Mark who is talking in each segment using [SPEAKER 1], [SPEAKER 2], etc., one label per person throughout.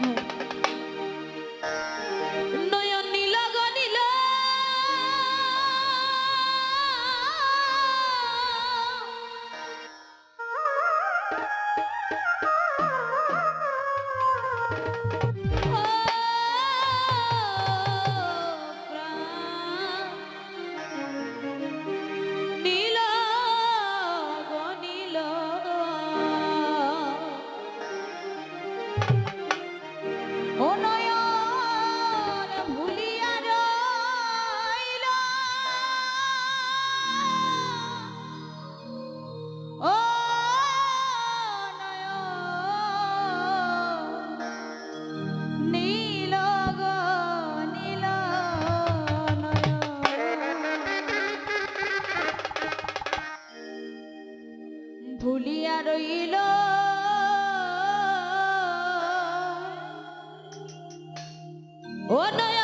[SPEAKER 1] 嗯。我都要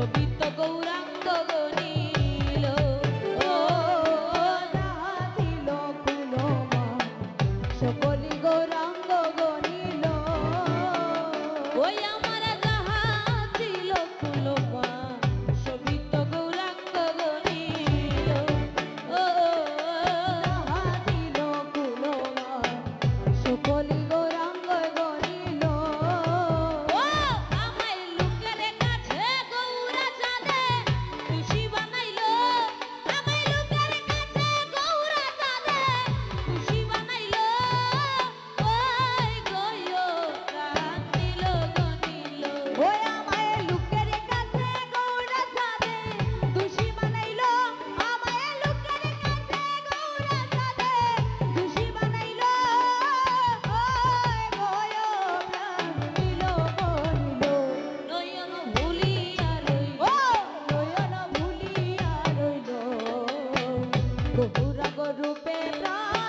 [SPEAKER 1] শোভিত গৌরাঙ্গ
[SPEAKER 2] জগরূপে প্রাণ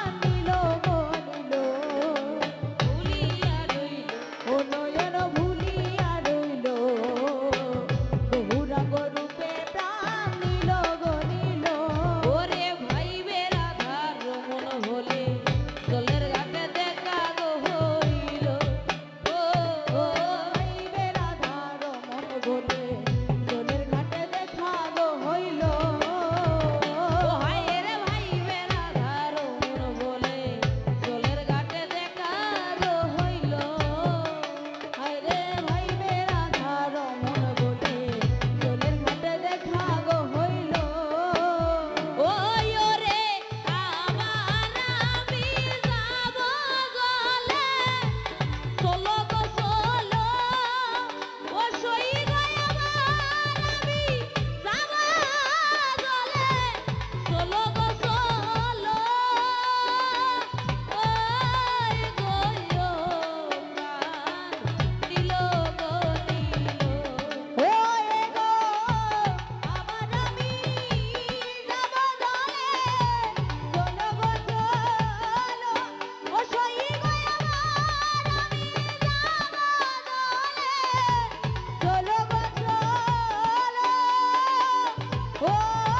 [SPEAKER 2] 와!